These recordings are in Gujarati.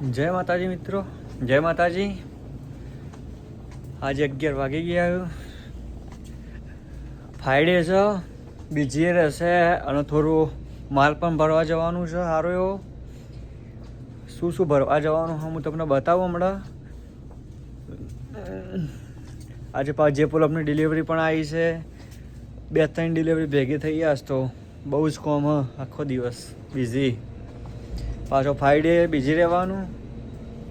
જય માતાજી મિત્રો. જય માતાજી. આજે અગિયાર વાગી ગયા ફ્રાઈડે છે. બીજી રહેશે અને થોડું માલ પણ ભરવા જવાનું છે. સારો એવો. શું શું ભરવા જવાનું હું તમને બતાવું હમણાં. આજે પાછ જે પુલઅપની ડિલિવરી પણ આવી છે. બે ત્રણ ડિલિવરી ભેગી થઈ ગયા તો બહુ જ કોમ આખો દિવસ. બિઝી પાછો ફ્રાઈડે બીજી રહેવાનું.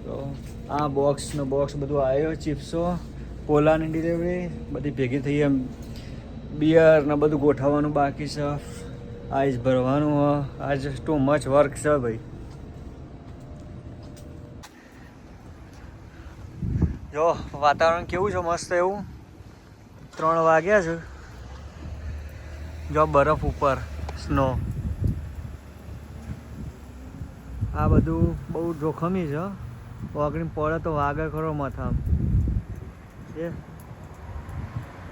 તો આ બોક્સનો બોક્સ બધું આવ્યો, ચિપ્સો પોલાની ડિલિવરી બધી ભેગી થઈ એમ. બિયર ને બધું ગોઠવવાનું બાકી છે. આઈસ ભરવાનું હ. આજ ટુ મચ વર્ક છે ભાઈ. જો, વાતાવરણ કેવું છે? મસ્ત એવું? ત્રણ વાગ્યા છે. જો બરફ ઉપર સ્નો આ બધું બહુ જોખમી છે. વાગણી પડે તો વાગે ખરો માથા એ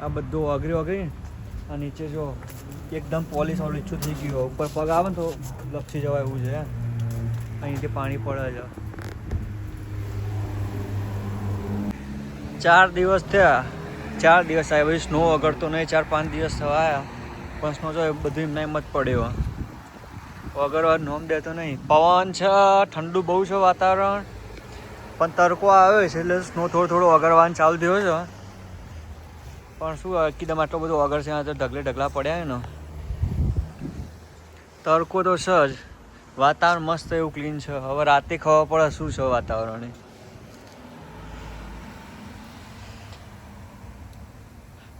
આ બધું વાગરી વાગરી આ નીચે જો એકદમ પોલીસ વાળું ઈચ્છું થઈ ગયું. ઉપર પગ આવે ને તો લપસી જવાય એવું છે. અહીંથી પાણી પડે છે. ચાર દિવસ થયા. ચાર દિવસ આવ્યા. પછી સ્નો વગરતો નહીં. ચાર પાંચ દિવસ થવા આવ્યા પણ સ્નો જો બધું એમના એમ જ પડ્યો. વગરવા નોમ દેતો નહીં. પવન છે, ઠંડુ બહુ છે વાતાવરણ. પણ તડકો આવ્યો છે એટલે સ્નો થોડો થોડો વગરવાનું ચાલુ થયો છે. પણ શું એકદમ આટલો બધો વગર છે તો ઢગલે ઢગલા પડ્યા ને તડકો તો છે જ. વાતાવરણ મસ્ત એવું ક્લીન છે. હવે રાતે ખબર પડે શું છે વાતાવરણ.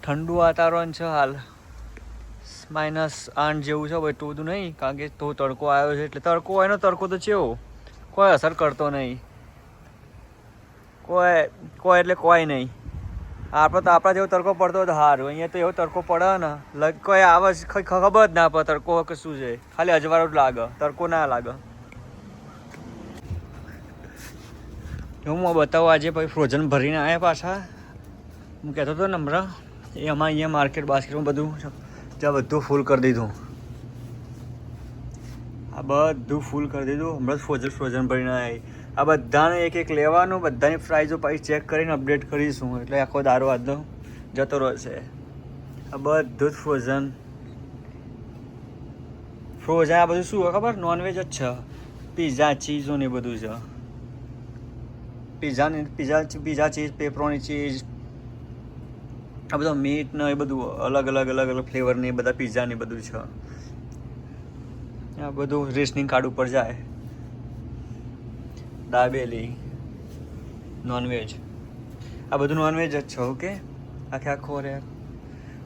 ઠંડુ વાતાવરણ છે હાલ. માઇનસ આઠ જેવું છે ભાઈ તો બધું નહીં, કારણ કે તો તડકો આવ્યો છે, એટલે તડકો હોય તડકો તો ચેવો કોઈ અસર કરતો નહીં. કોઈ કોઈ એટલે કોઈ નહીં. આપણે તો આપણા જેવો તડકો પડતો હતો સારું અહીંયા તો એવો તડકો પડે ને, લગ, કોઈ આવે ખબર જ ના પડે તડકો કે શું છે. ખાલી અજવાળો જ લાગે, તડકો ના લાગે. હું બતાવું આજે ભાઈ ફ્રોઝન ભરીને આવ્યા પાછા. હું કહેતો હતો ને હમણાં એ અમારે અહીંયા માર્કેટ બાસ્કેટમાં બધું છે. બધું ફૂલ કરી દીધું. આ બધું ફૂલ કરી દીધું. હમણાં જ ફ્રોઝન ફ્રોઝન ભરીને આવી આ બધાને એક એક લેવાનું, બધાની પ્રાઇઝો પછી ચેક કરીને અપડેટ કરીશું. એટલે આખો દારો આજનો જતો રહેશે. આ બધું જ ફ્રોઝન ફ્રોઝન આ બધું શું હોય ખબર? નોનવેજ જ છે. પીઝા ચીઝો ને બધું છે. પીઝાની pizza pizza cheese pepperoni cheese આ બધા મીટ ને એ બધું અલગ અલગ અલગ અલગ ફ્લેવરની બધા પીઝા ને બધું છે. આ બધું રેશનિંગ કાર્ડ ઉપર જાય. દાબેલી નોનવેજ આ બધું નોનવેજ જ છે ઓકે આખે આખો રે.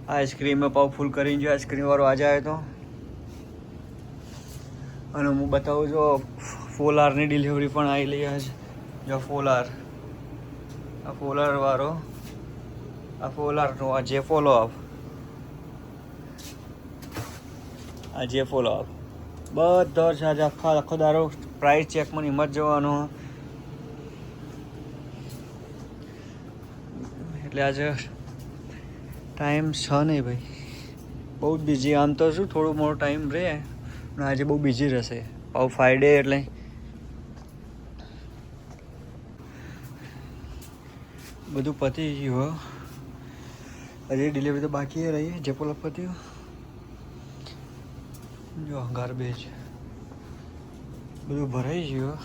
આઈસ્ક્રીમ પાવ ફૂલ કરીને જો આઈસ્ક્રીમ વાળો આજે આવ્યો તો. અને હું બતાવું જો ફોલારની ડિલિવરી પણ આવી લઈ આજ. જો ફોલાર. આ ફોલાર વાળો આ ફોલારનો આ જે ફોલો અપ આ જે ફોલો અપ બધો જ આજે આખા આખો દારો પ્રાઇસ ચેકમાં મત જવાનો. એટલે આજે ટાઈમ છે નહીં ભાઈ. બહુ જ બિઝી આમ તો શું થોડો મોટો ટાઈમ રહે, પણ આજે બહુ બિઝી રહેશે. પાવ ફ્રાઈડે એટલે. બધું પતી ગયું હજી ડિલિવરી તો બાકી રહી જે પોલો પત્યું. જો ગાર્બેજ બધું ભરાઈ ગયું.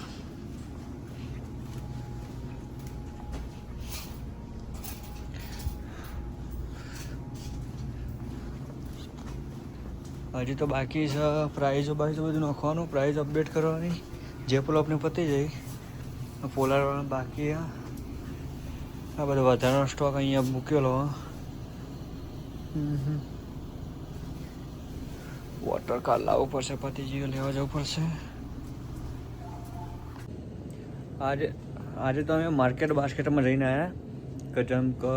હજી તો બાકી છે પ્રાઇઝો બાઇઝો બધું નાખવાનું પ્રાઇઝ અપડેટ કરવાની. જે પોલપને પતી જાય પોલારવાળા બાકી આ બધો વધારાનો સ્ટોક અહીંયા મૂકેલો. વોટર કાર લાવવું પડશે પતિજીઓ લેવા જવું પડશે. આજે આજે તો અમે માર્કેટ બાસ્કેટમાં રહીને આવ્યા કે જેમ કે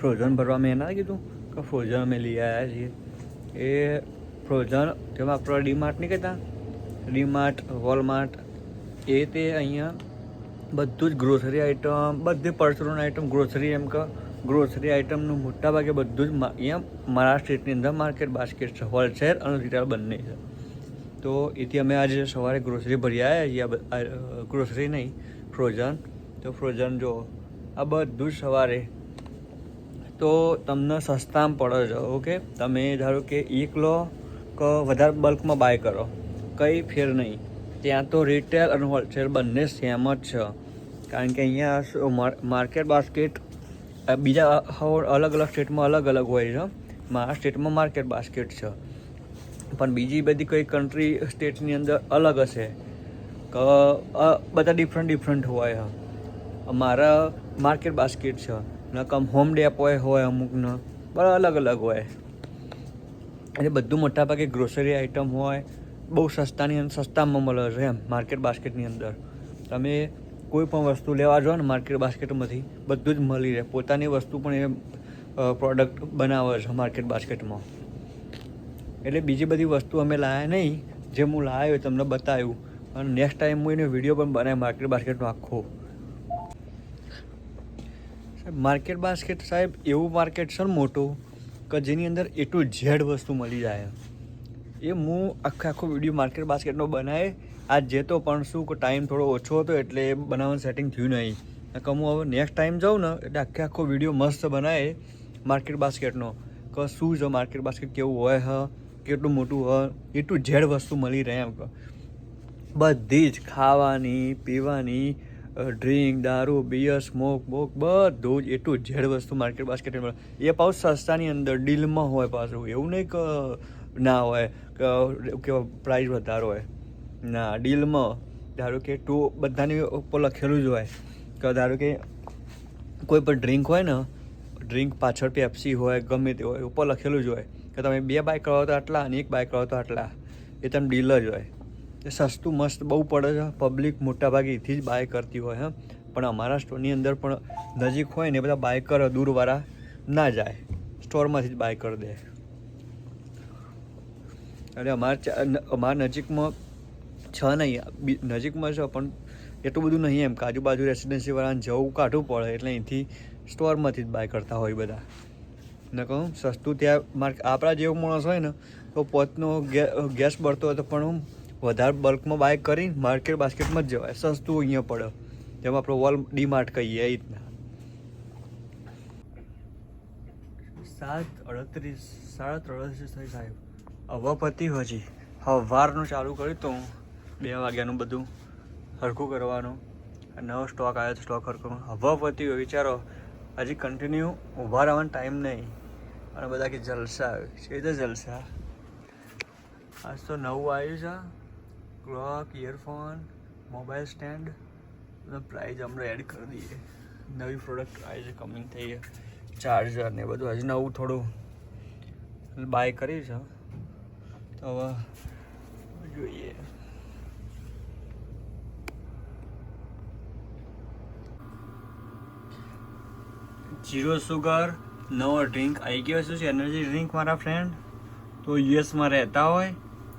ફ્રોઝન ભરવા મેં ના કીધું, કે ફ્રોઝન અમે લઈ આવ્યા છીએ. એ ફ્રોઝન જેમાં આપણે ડીમાર્ટ નહીં કહેતા? ડીમાર્ટ વોલમાર્ટ એ તે અહીંયા બધું જ ગ્રોસરી આઇટમ બધી પરચુરણ આઇટમ ગ્રોસરી એમ કે ગ્રોસરી આઇટમનું મોટા ભાગે બધું જ અહીંયા મારા સ્ટેટની અંદર માર્કેટ બાસ્કેટ છે હોલસેલ અને રિટેલ બંને છે. તો એથી અમે આજે સવારે ગ્રોસરી ભરી આવ્યા છીએ. ગ્રોસરી નહીં ફ્રોઝન તો ફ્રોઝન જો આ બધું જ સવારે. તો તમને સસ્તામાં પડે છે, ઓકે? તમે ધારો કે એક લો કે વધારે બલ્કમાં બાય કરો. કંઈ ફેર નહીં. ત્યાં તો રિટેલ અને હોલસેલ બંને સેમ જ છે. કારણ કે અહીંયા માર્કેટ બાસ્કેટ બીજા અલગ અલગ સ્ટેટમાં અલગ અલગ હોય છે. મારા સ્ટેટમાં માર્કેટ બાસ્કેટ છે. પણ બીજી બધી કોઈ કન્ટ્રી સ્ટેટની અંદર અલગ હશે. બધા ડિફરન્ટ ડિફરન્ટ હોય મારા માર્કેટ બાસ્કેટ છે. નકમ હોમ ડેપ હોય અમુકનો બધા અલગ અલગ હોય. એટલે બધું મોટાભાગે ગ્રોસરી આઇટમ હોય. બહુ સસ્તાની સસ્તામાં મળે છે એમ, માર્કેટ બાસ્કેટની અંદર. તમે કોઈ પણ વસ્તુ લેવા જાઓ ને માર્કેટ બાસ્કેટમાંથી, બધું જ મળી રહે. પોતાની વસ્તુ પણ એ પ્રોડક્ટ બનાવે છે માર્કેટ બાસ્કેટમાં. એટલે બીજી બધી વસ્તુ અમે લાવ્યા નહીં. જે હું લાવ્યો તમને બતાવ્યું. અને નેક્સ્ટ ટાઈમ હું એનો વીડિયો પણ બનાવ્યો માર્કેટ બાસ્કેટનો આખો. માર્કેટ બાસ્કેટ સાહેબ, એવું માર્કેટ છે ને મોટું કે જેની અંદર એ ટુ ઝેડ વસ્તુ મળી જાય. એ હું આખો આખો વીડિયો માર્કેટ બાસ્કેટનો બનાવે આજ જતો પણ શું કે ટાઈમ થોડો ઓછો હતો એટલે એ બનાવવાનું સેટિંગ થયું નહીં. કે હું હવે નેક્સ્ટ ટાઈમ જાઉં ને, એટલે આખે આખો વીડિયો મસ્ત બનાવે માર્કેટ બાસ્કેટનો કે શું છે માર્કેટ બાસ્કેટ કેવું હોય હ, કેટલું મોટું હ એટલું ઝેડ વસ્તુ મળી રહે એમ કે. બધી જ ખાવાની, પીવાની ડ્રિંક દારૂ બિયર સ્મોક બોક બધું જ એટલું ઝેડ વસ્તુ માર્કેટ બાસ્કેટમાં એ પાછું સસ્તાની અંદર ડીલમાં હોય પાછું. એવું નહીં કે, ના હોય, કે પ્રાઇસ વધારો હોય. ના ડીલમાં ધારો કે ટુ બધાની ઉપર લખેલું જ હોય. કે ધારો કે કોઈ પણ ડ્રિંક હોય ને ડ્રિંક પાછળ પેપ્સી હોય, ગમે તે હોય, ઉપર લખેલું જ હોય. કે તમે બે બાય કરો તો આટલા અને એક બાય કરો તો આટલા. એ તમે ડીલ જ હોય. એ સસ્તું, મસ્ત, બહુ પડે છે. પબ્લિક મોટાભાગે એથી જ બાય કરતી હોય, હા. પણ અમારા સ્ટોરની અંદર પણ નજીક હોય ને એ બધા બાય કરે દૂરવાળા ના જાય. સ્ટોરમાંથી જ બાય કરી દે. અને અમારા અમારા નજીકમાં છ નહીં નજીકમાં છે, પણ એટલું બધું નહીં એમ, કે આજુબાજુ રેસિડેન્સીવાળાને જવું કાઢવું પડે, એટલે અહીંથી સ્ટોરમાંથી જ બાય કરતા હોય બધા. ને કહું, સસ્તું ત્યાં માર્ક આપણા જેવો માણસ હોય ને, તો પોતનો ગેસ બળતો હોય તો પણ હું વધારે બલ્કમાં બાય કરી માર્કેટ બાસ્કેટમાં જ જવાય. સસ્તું અહીંયા પડે. જેમ આપણે વોલ ડીમાર્ટ કહીએ, એ રીતના. સાત અડત્રીસ, સાડા ત્રણ અડત્રીસ થઈ સાહેબ. હવા પતી હજી. સવારનું ચાલુ કર્યું તો બે વાગ્યાનું બધું હરખું કરવાનું. નવો સ્ટોક આવ્યો છે સ્ટોક હરખું હવા પતી વિચારો, હજી કન્ટિન્યુ ઊભા રહેવાનો ટાઈમ નહીં. અને બધા કે જલસા આવ્યું છે તો જલસા? આજ તો નવું આવ્યું છે. ક્લોક ઇયરફોન મોબાઈલ સ્ટેન્ડ અને પ્રાઇઝ અમને એડ કરી દઈએ. નવી પ્રોડક્ટ આવી છે કમિંગ થઈ છે. ચાર્જર ને બધું. હજી નવું થોડું બાય કરી છે. તો હવે જોઈએ. જીરો સુગર નવો ડ્રિંક આવી ગયો શું છે? એનર્જી ડ્રિંક મારા ફ્રેન્ડ તો યુએસમાં રહેતા હોય.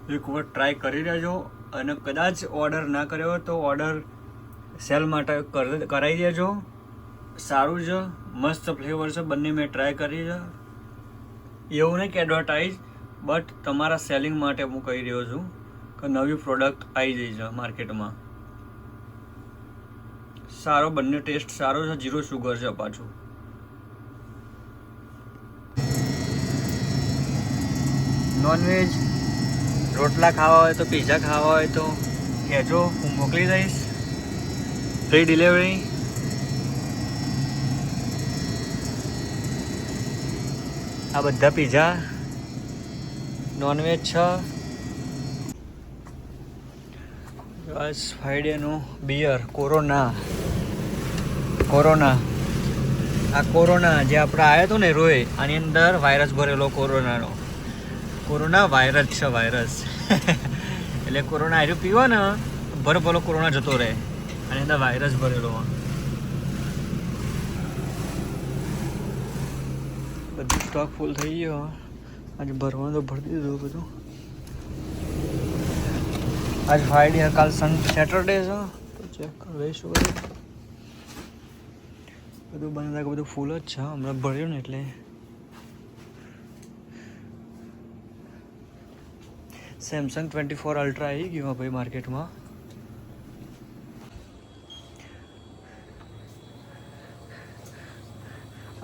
એક વખત ટ્રાય કરી લેજો. અને કદાચ ઓર્ડર ના કર્યો હોય તો ઓર્ડર સેલ માટે કર- કરાવી દેજો. સારું છે. મસ્ત ફ્લેવર છે. બંને મેં ટ્રાય કરી છે. એવું નહીં કે એડવર્ટાઇઝ બટ તમારા સેલિંગ માટે હું કહી રહ્યો છું કે નવી પ્રોડક્ટ આવી જઈ છે માર્કેટમાં સારો, બંને ટેસ્ટ સારો છે. જીરો શુગર છે પાછું. નોનવેજ રોટલા ખાવા હોય તો પીઝા ખાવા હોય તો કહેજો હું મોકલી દઈશ. ફ્રી ડિલિવરી આ બધા પીઝા નોનવેજ છે. બસ ફ્રાઈડેનું બિયર કોરોના કોરોના આ કોરોના જે આપણે આવ્યો હતો ને રોય આની અંદર વાયરસ ભરેલો કોરોનાનો કોરોના વાયરસ છે, વાયરસ. એટલે કોરોના આર્યું પીવો ને ભર ભલો કોરોના જતો રહે, અને અંદર વાયરસ ભરેલો. બધું સ્ટોક ફૂલ થઈ ગયો આજે ભરવાનું તો ભરી દીધું બધું. આજ ફ્રાઈડે કાલ સન સેટરડે છે તો ચેક કરી બધું બધું બને બધું ફૂલ જ છે હમણાં ભર્યું ને એટલે. સેમસંગ ટ્વેન્ટી ફોર અલ્ટ્રા આવી ગયું ભાઈ માર્કેટમાં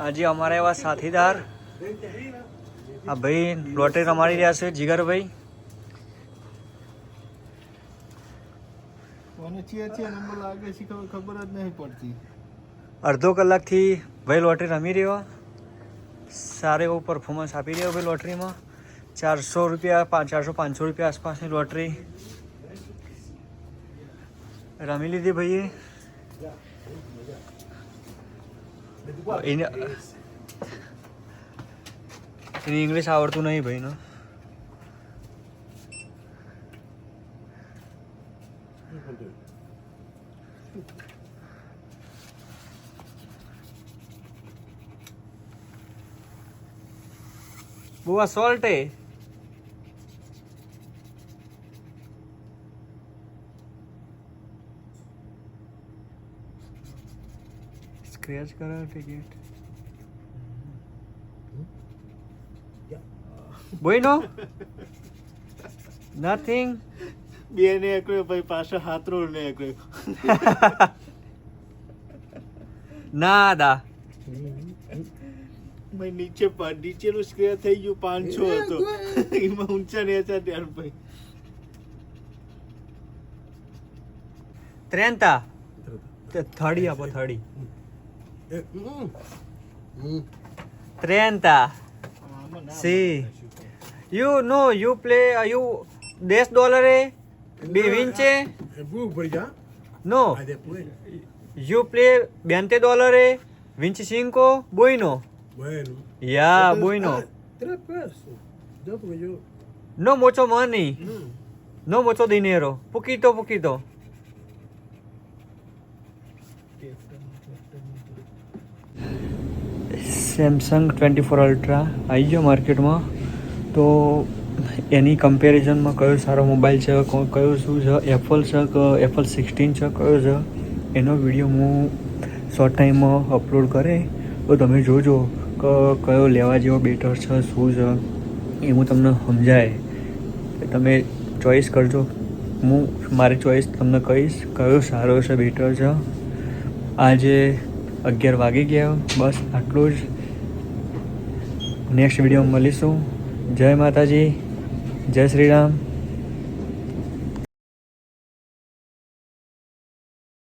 આજે અમારા એવા સાથીદાર આ ભાઈ લોટરી રમાડી રહ્યા છે જીગરભાઈ. અડધો કલાકથી ભાઈ લોટરી રમી રહ્યો. સારો એવો પરફોર્મન્સ આપી રહ્યો ભાઈ લોટરીમાં ચારસો રૂપિયા પાંચ ચારસો પાંચસો રૂપિયા આસપાસની લોટરી રમી લીધી ભાઈએ એને એને ઇંગ્લિશ આવડતું નહીં ભાઈનો બુઆ સોલ્ટ હે સ્ક્રેચ કરો ટિકિટ બોયનો નથિંગ બે ને એકડ્યો ભાઈ પાછો હાથરો ને એકડ્યો નાદા ભાઈ નીચે પ- નીચેનું સ્ક્રેચ થઈ ગયું પાંચસો હતો એમાં ઊંચા ને હતા ત્યાર ભાઈ ત્રેન્તા થડી આપો થડી 30. See. You know, you play, uh, you, $10 dollar, Vince? No. You play 20 dólares, 25, bueno. Bueno. Ya, yeah, bueno. Tres pesos. No mucho money. No. no mucho dinero. Poquito, poquito. Samsung twenty four ultra આવી ગયો માર્કેટમાં તો એની કમ્પેરિઝનમાં કયો સારો મોબાઈલ છે કયો શું છે એપલ છે, કે એપલ સિક્સટીન છે, કયો છે, એનો વીડિયો હું શોર્ટ ટાઈમમાં અપલોડ કરે. તો તમે જોજો કે, કયો લેવા જેવો બેટર છે, શું છે, એ હું તમને સમજાય. તમે ચોઈસ કરજો. હું, મારી ચોઈસ તમને કહીશ, કયો સારો છે બેટર છે. આજે અગિયાર વાગી ગયા, બસ આટલું જ. નેક્સ્ટ વિડીયોમાં મળીશું. જય માતાજી. જય શ્રી રામ